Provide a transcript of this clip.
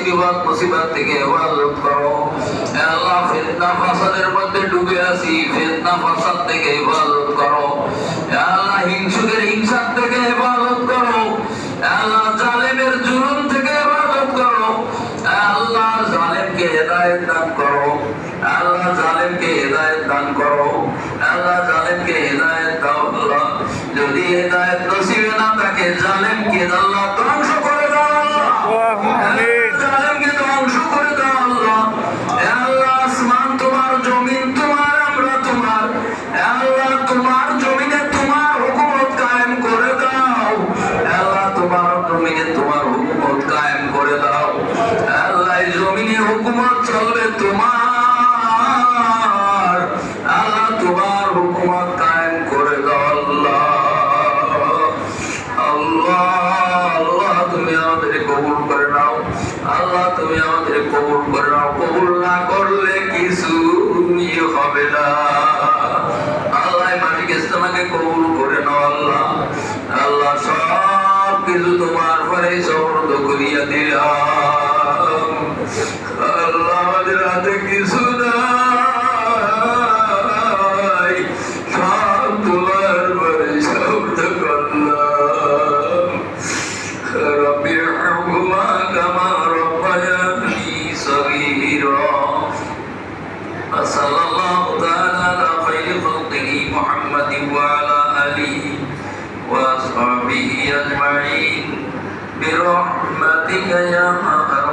বিপদ মুসিবত থেকে হেফাজত করো আল্লাহ, ফিতনা ফাসাদের মধ্যে ডুবে আছি, ফিতনা ফাসাদ থেকে হেফাজত করো। আল্লাহ জালেমকে হেদায়ত দান করো। আল্লাহ জালেমকে হেদায়ত দাও আল্লাহ। যদি হেদায়ত নসিবে না থাকে, জালেমকে আল্লাহ ধ্বংস আল্লাহ তুমি আমাদের কবুল করে করে নাও। কবুল না করলে কিছু হবে না। আল্লাহ মাটিকে তোমাকে কবুল করে নাও, আল্লাহ। আল্লাহ সব কিছু তোমার পরে সমর্থ وصلى الله تعالى على خير خلقه محمد وعلى آله وأصحابه أجمعين. برحمتك يا أرحم